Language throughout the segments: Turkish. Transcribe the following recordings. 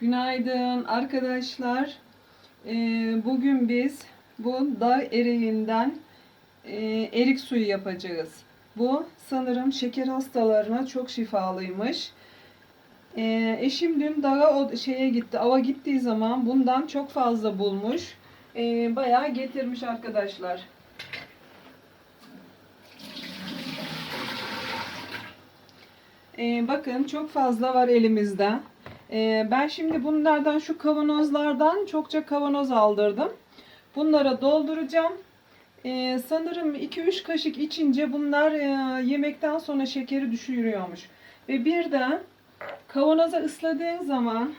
Günaydın arkadaşlar. Ee, bugün biz bu dağ eriğinden e, erik suyu yapacağız. Bu sanırım şeker hastalarına çok şifalıymış. Ee, eşim dün dağa o şeye gitti, ava gittiği zaman bundan çok fazla bulmuş. Ee, bayağı getirmiş arkadaşlar. Bakın çok fazla var elimizde. Ee, ben şimdi bunlardan şu kavanozlardan çokça kavanoz aldırdım. Bunlara dolduracağım. Ee, sanırım 2-3 kaşık içince bunlar e, yemekten sonra şekeri düşürüyormuş. Ve bir de kavanoza ısladığın zaman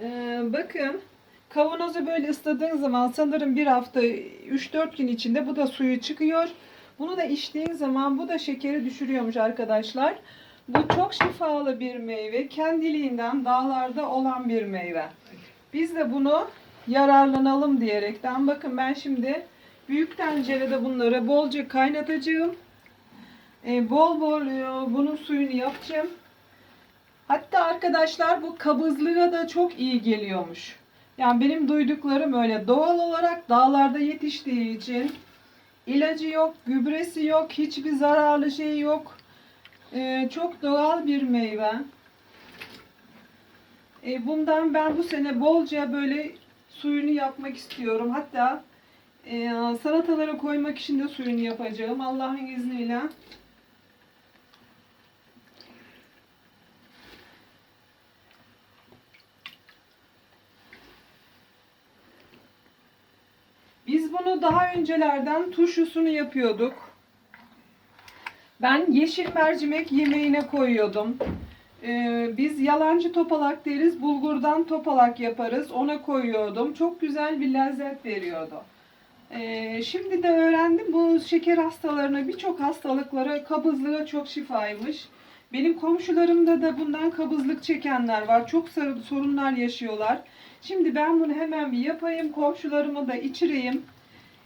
e, bakın kavanozu böyle ısladığın zaman sanırım bir hafta 3-4 gün içinde bu da suyu çıkıyor. Bunu da içtiğin zaman bu da şekeri düşürüyormuş arkadaşlar. Bu çok şifalı bir meyve. Kendiliğinden dağlarda olan bir meyve. Biz de bunu yararlanalım diyerekten bakın ben şimdi büyük tencerede bunları bolca kaynatacağım. Ee, bol bol e, bunun suyunu yapacağım. Hatta arkadaşlar bu kabızlığa da çok iyi geliyormuş. Yani benim duyduklarım öyle doğal olarak dağlarda yetiştiği için ilacı yok, gübresi yok, hiçbir zararlı şey yok. Ee, çok doğal bir meyve. Ee, bundan ben bu sene bolca böyle suyunu yapmak istiyorum. Hatta e, salatalara koymak için de suyunu yapacağım Allah'ın izniyle. Biz bunu daha öncelerden turşusunu yapıyorduk. Ben yeşil mercimek yemeğine koyuyordum. Ee, biz yalancı topalak deriz. Bulgurdan topalak yaparız. Ona koyuyordum. Çok güzel bir lezzet veriyordu. Ee, şimdi de öğrendim bu şeker hastalarına birçok hastalıklara, kabızlığa çok şifaymış. Benim komşularımda da bundan kabızlık çekenler var. Çok sorunlar yaşıyorlar. Şimdi ben bunu hemen bir yapayım. Komşularıma da içireyim.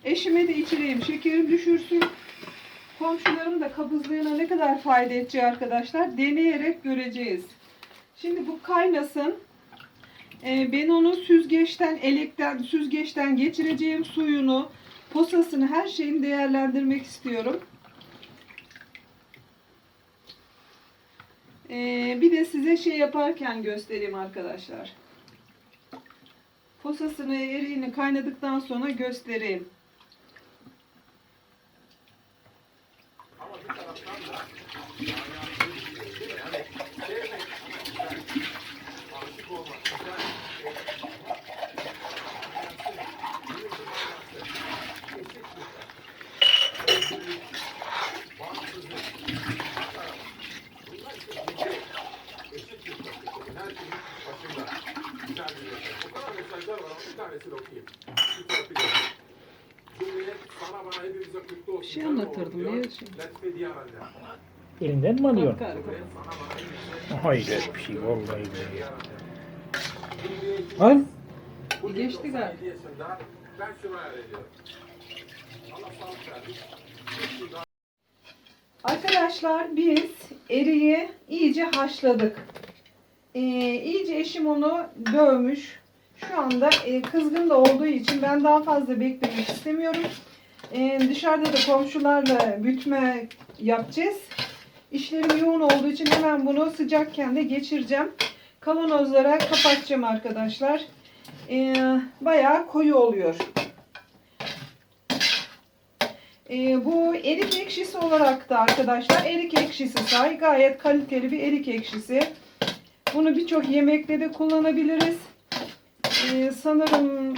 Eşime de içireyim. Şekerim düşürsün. Komşularım da kabızlığına ne kadar fayda edeceği arkadaşlar deneyerek göreceğiz. Şimdi bu kaynasın. Ee, ben onu süzgeçten, elekten, süzgeçten geçireceğim suyunu, posasını, her şeyini değerlendirmek istiyorum. Ee, bir de size şey yaparken göstereyim arkadaşlar. Posasını, eriğini kaynadıktan sonra göstereyim. O kadar mesajlar var ama bir tanesini okuyayım. Bir tarafı göstereyim. Cumhuriyet sana bana hepimize kutlu olsun. Bir şey Sen Diyaranda. Elinden mi alıyorsun? Hayret bir şey vallahi. Cumhuriyetin Al. bu Geçti 97 galiba. Arkadaşlar biz eriği iyice haşladık. Ee, iyice eşim onu dövmüş. Şu anda e, kızgın da olduğu için ben daha fazla beklemek istemiyorum. Ee, dışarıda da komşularla bütme yapacağız. İşlerim yoğun olduğu için hemen bunu sıcakken de geçireceğim. Kavanozlara kapatacağım arkadaşlar. Ee, bayağı koyu oluyor. Ee, bu erik ekşisi olarak da arkadaşlar erik ekşisi say gayet kaliteli bir erik ekşisi. Bunu birçok yemekte de kullanabiliriz. Ee, sanırım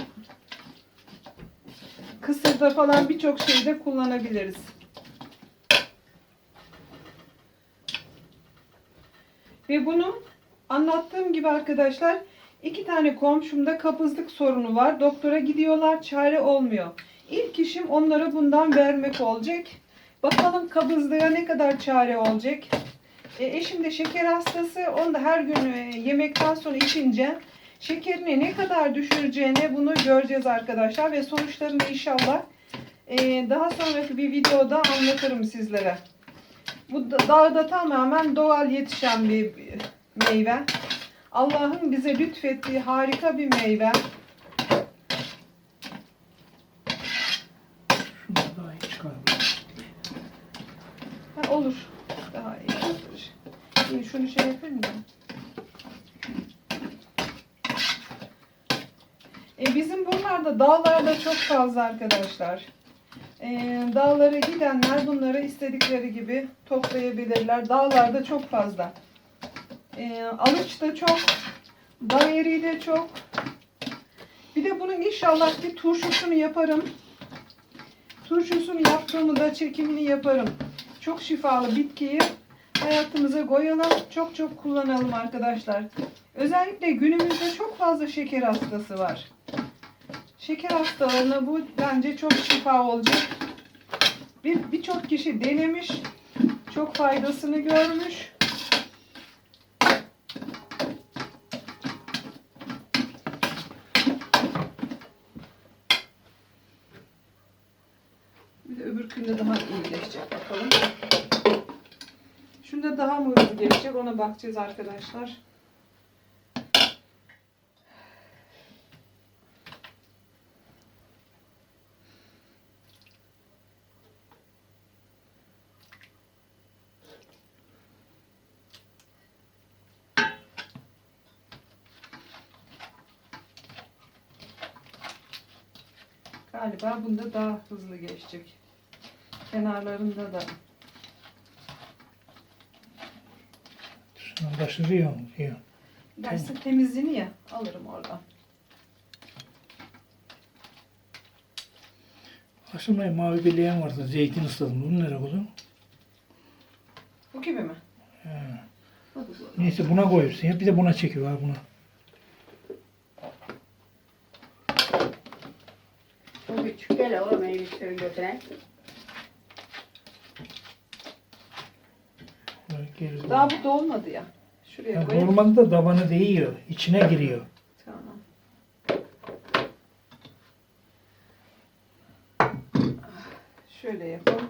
kısırda falan birçok şeyde kullanabiliriz. Ve bunun anlattığım gibi arkadaşlar iki tane komşumda kabızlık sorunu var. Doktora gidiyorlar çare olmuyor. İlk işim onlara bundan vermek olacak. Bakalım kabızlığa ne kadar çare olacak. E, eşim de şeker hastası. Onu da her gün e, yemekten sonra içince şekerini ne kadar düşüreceğini bunu göreceğiz arkadaşlar. Ve sonuçlarını inşallah e, daha sonraki bir videoda anlatırım sizlere. Bu da- dağda tamamen doğal yetişen bir meyve. Allah'ın bize lütfettiği harika bir meyve. Ha, olur. Daha. İyi, şunu şey yapayım mı? E, buralarda dağlarda çok fazla arkadaşlar. E, dağlara gidenler bunları istedikleri gibi toplayabilirler. Dağlarda çok fazla. E, alıç da çok. Dağ eriği de çok. Bir de bunun inşallah bir turşusunu yaparım. Turşusunu yaptığımı da çekimini yaparım. Çok şifalı bitkiyi hayatımıza koyalım. Çok çok kullanalım arkadaşlar. Özellikle günümüzde çok fazla şeker hastası var. Şeker hastalarına bu bence çok şifa olacak. Bir birçok kişi denemiş, çok faydasını görmüş. Bir de öbür günde daha iyi geçecek bakalım. Şunda daha mı hızlı geçecek ona bakacağız arkadaşlar. Galiba bunda daha hızlı geçecek. Kenarlarında da. Şundan başlıyor mu? Diyor. Dersin temizliğini ya alırım oradan. Aslında mavi bir leğen vardı. Zeytin ısladım. Bunu nereye koydun? Bu gibi mi? He. Bu. Neyse buna koyuyorsun ya. Bir de buna çekiyor ha buna. Bu küçük gel oğlum elbisleri götüren. Geri Daha bu dolmadı ya. Şuraya Ya koyayım. normalde tabanı değiyor. içine giriyor. Tamam. Şöyle yapalım.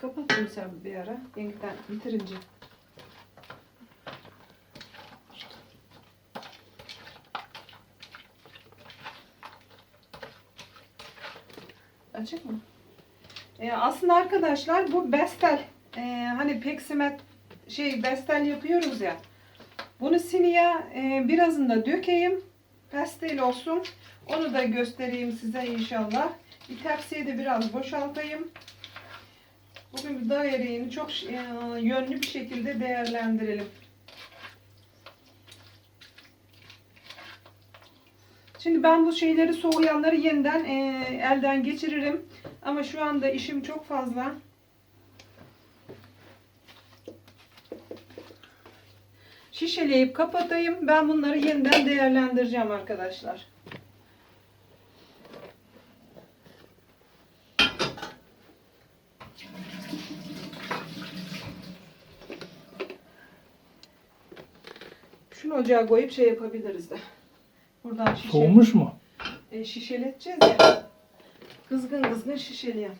Kapattım sen bir ara. Renkten bitirince. Açık mı? Ee, aslında arkadaşlar bu bestel. Ee, hani peksimet şey bestel yapıyoruz ya. Bunu siniye e, birazını dökeyim. Pastel olsun. Onu da göstereyim size inşallah. Bir tepsiye de biraz boşaltayım. Bugün bir eriğini çok e, yönlü bir şekilde değerlendirelim. Şimdi ben bu şeyleri soğuyanları yeniden e, elden geçiririm. Ama şu anda işim çok fazla. Şişeleyip kapatayım. Ben bunları yeniden değerlendireceğim arkadaşlar. Şunu ocağa koyup şey yapabiliriz de. Buradan şişe. Soğumuş mu? E, şişeleteceğiz ya. Kızgın kızgın şişeleyelim.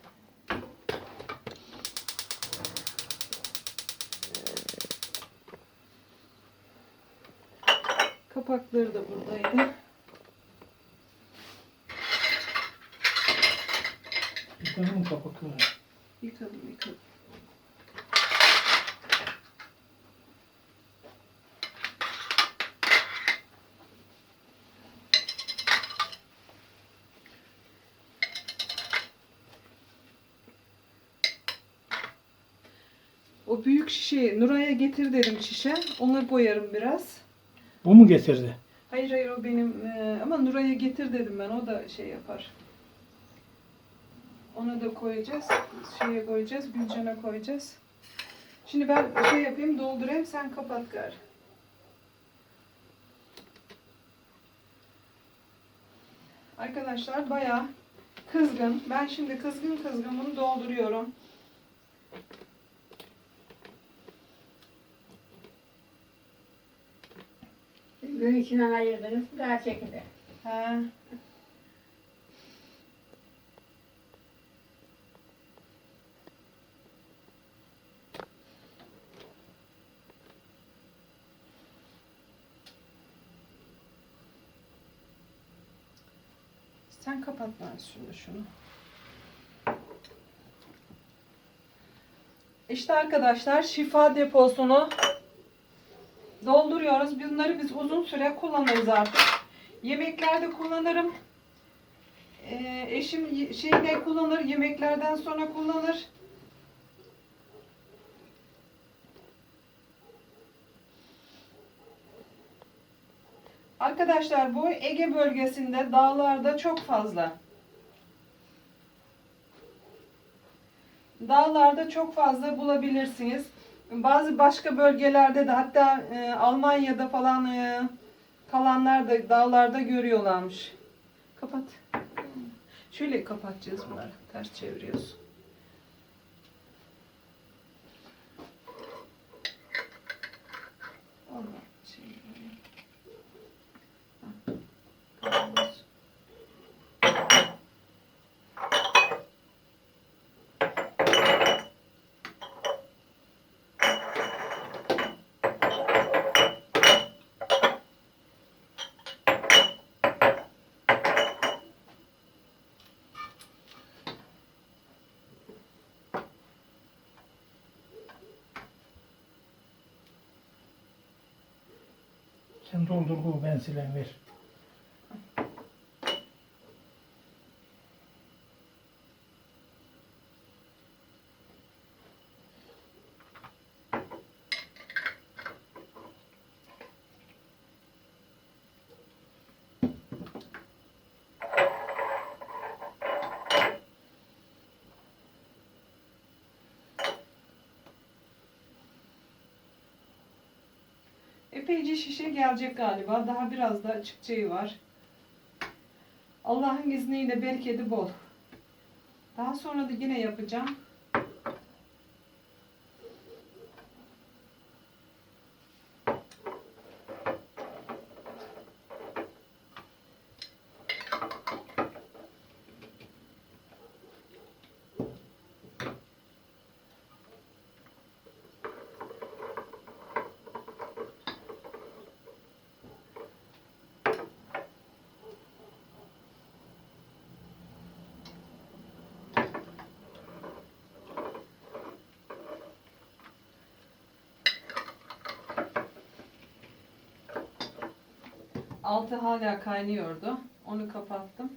Kapakları da buradaydı. Bir tane mi kapak var? Yıkadım yıkadım. O büyük şişeyi Nuray'a getir dedim şişe. Ona koyarım biraz. Bu mu getirdi? Hayır hayır o benim e, ama Nuray'a getir dedim ben o da şey yapar. Onu da koyacağız. Şeye koyacağız. Gülcan'a koyacağız. Şimdi ben şey yapayım doldurayım sen kapat gari. Arkadaşlar bayağı kızgın. Ben şimdi kızgın kızgın bunu dolduruyorum. Gün içinden ayırdınız daha çekilir. Sen kapat ben şimdi şunu. İşte arkadaşlar şifa deposunu dolduruyoruz. Bunları biz uzun süre kullanırız artık. Yemeklerde kullanırım. Ee, eşim şeyde kullanır, yemeklerden sonra kullanır. Arkadaşlar bu Ege bölgesinde dağlarda çok fazla. Dağlarda çok fazla bulabilirsiniz. Bazı başka bölgelerde de hatta e, Almanya'da falan e, kalanlar da dağlarda görüyorlarmış. Kapat. Şöyle kapatacağız bunları. Ters çeviriyoruz. Allah şey Sen doldur bu ver. Epeyce şişe gelecek galiba. Daha biraz da çıkacağı var. Allah'ın izniyle bereketi bol. Daha sonra da yine yapacağım. Altı hala kaynıyordu. Onu kapattım.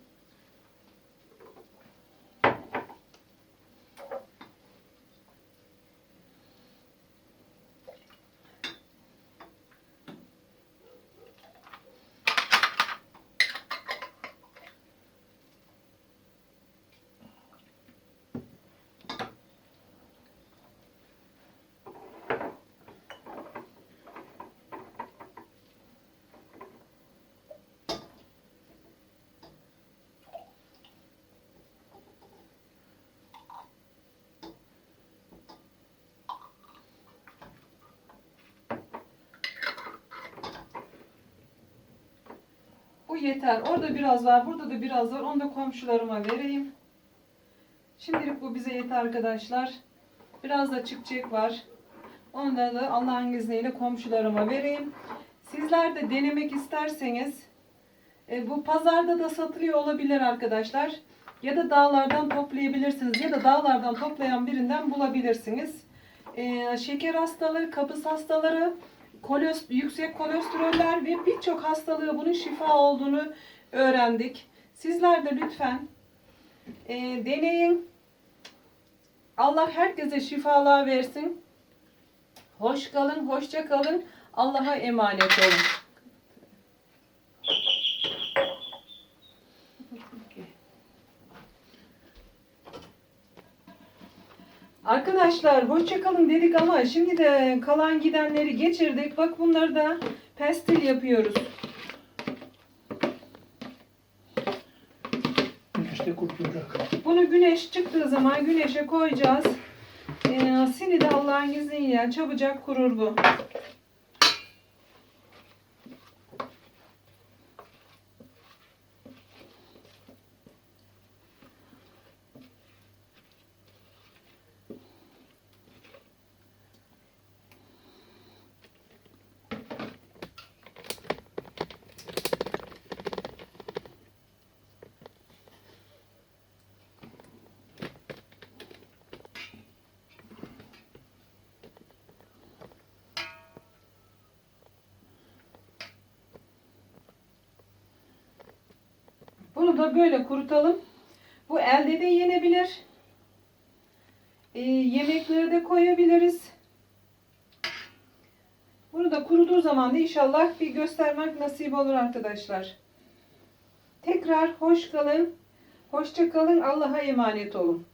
Bu yeter. Orada biraz var, burada da biraz var. Onu da komşularıma vereyim. Şimdilik bu bize yeter arkadaşlar. Biraz da çıkacak var. Onu da Allah'ın izniyle komşularıma vereyim. Sizler de denemek isterseniz e, bu pazarda da satılıyor olabilir arkadaşlar. Ya da dağlardan toplayabilirsiniz. Ya da dağlardan toplayan birinden bulabilirsiniz. E, şeker hastalığı, kabız hastaları, koles- yüksek kolesteroller ve birçok hastalığı bunun şifa olduğunu öğrendik. Sizler de lütfen e, deneyin. Allah herkese şifalar versin. Hoş kalın, hoşça kalın. Allah'a emanet olun. Arkadaşlar hoşça kalın dedik ama şimdi de kalan gidenleri geçirdik. Bak bunları da pestil yapıyoruz. Güneşte kurtulacak. Bunu güneş çıktığı zaman güneşe koyacağız. Ee, sini de Allah'ın izniyle çabucak kurur bu. Bunu da böyle kurutalım. Bu elde de yenebilir. Ee, yemeklere de koyabiliriz. Bunu da kuruduğu zaman da inşallah bir göstermek nasip olur arkadaşlar. Tekrar hoş kalın. Hoşça kalın. Allah'a emanet olun.